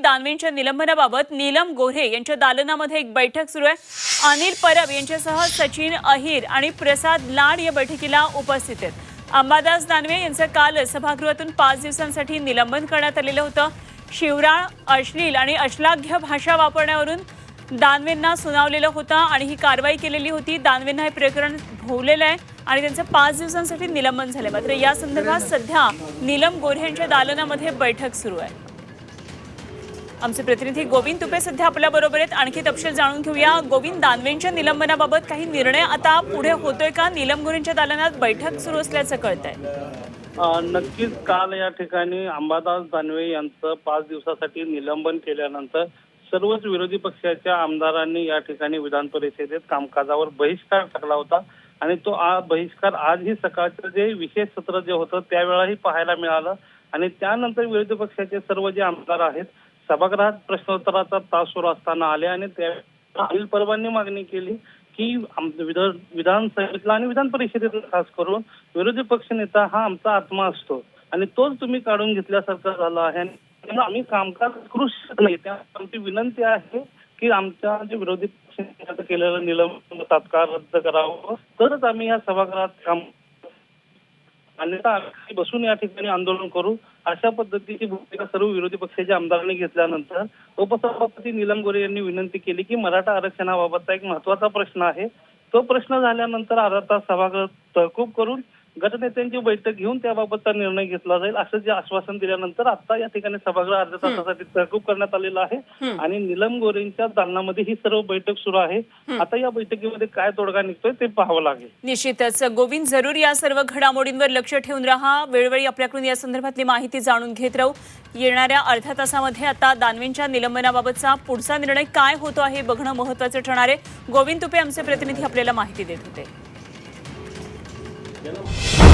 दानवेंच्या निलंबनाबाबत नीलम गोऱ्हे यांच्या दालनामध्ये एक बैठक सुरू आहे. अनिल परब यांच्यासह सचिन अहिर आणि प्रसाद लाड या बैठकीला उपस्थित आहेत. अंबादास दानवे यांचं काल सभागृहातून पाच दिवसांसाठी निलंबन करण्यात आलेलं होतं. शिवराळ अश्लील आणि अश्लाघ्य भाषा वापरण्यावरून दानवेंना सुनावलेलं होतं आणि ही कारवाई केलेली होती. दानवेंना हे प्रकरण भोवलेलं आहे आणि त्यांचं पाच दिवसांसाठी निलंबन झालं मात्र या संदर्भात सध्या नीलम गोऱ्हे यांच्या दालनामध्ये बैठक सुरू आहे. आमचे प्रतिनिधी गोविंद तुपे सध्या आपल्या बरोबर आहेत. आणखी तपशील जाणून घेऊया. गोविंद दानवेंच्या निलंबनाबाबत काही निर्णय आता पुढे होतोय का? निलम गोऱ्हेंच्या दालनात बैठक सुरू असल्याचं कळतंय. आहे नक्कीच काल या ठिकाणी अंबादास दानवे यांचं पाच दिवसासाठी निलंबन केल्यानंतर सर्वच विरोधी पक्षाच्या आमदारांनी या ठिकाणी विधान परिषदेत कामकाजावर बहिष्कार टाकला होता. आणि तो आ बहिष्कार आजही सकाळचं जे विशेष सत्र जे होतं त्यावेळाही पाहायला मिळालं. आणि त्यानंतर विरोधी पक्षाचे सर्व जे आमदार आहेत सभागृहात प्रश्नोत्तराचा तास सुरू असताना आले आणि त्या अनिल परबांनी मागणी केली की विधानसभेतला आणि विधान परिषदेतला खास करून विरोधी पक्ष नेता हा आमचा आत्मा असतो आणि तोच तुम्ही काढून घेतल्यासारखा झाला आहे. आणि आम्ही कामकाज करू शकत नाही. त्यामुळे आमची विनंती आहे की आमच्या जे विरोधी पक्ष केलेलं निलंबन तात्काळ रद्द करावं. तरच आम्ही या सभागृहात काम अन्यथा आम्ही बसून या ठिकाणी आंदोलन करू अशा पद्धतीची भूमिका सर्व विरोधी पक्षाच्या आमदारांनी घेतल्यानंतर उपसभापती नीलम गोरे यांनी विनंती केली की मराठा आरक्षणाबाबतचा एक महत्त्वाचा प्रश्न आहे. तो प्रश्न झाल्यानंतर अर्धा तास सभागृह तहकूब करून गटनेत्यांची बैठक घेऊन त्याबाबतचा निर्णय घेतला जाईल असं जे आश्वासन दिल्यानंतर आता या ठिकाणी सभागृह अर्ध्या तासासाठी तहकूब करण्यात आलेलं आहे. आणि नीलम गोरेंच्या दालनामध्ये ही सर्व बैठक सुरू आहे. आता या बैठकीमध्ये काय तोडगा निघतोय ते पाहावं लागेल. निश्चितच. गोविंद जरूर या सर्व घडामोडींवर लक्ष ठेवून राहा. वेळोवेळी आपल्याकडून या संदर्भातली माहिती जाणून घेत राहू. येणाऱ्या अर्ध्या तासामध्ये आता दानवेंच्या निलंबनाबाबतचा पुढचा निर्णय काय होतो आहे बघणं महत्वाचं ठरणार आहे. गोविंद तुपे आमचे प्रतिनिधी आपल्याला माहिती देत होते. Ya no.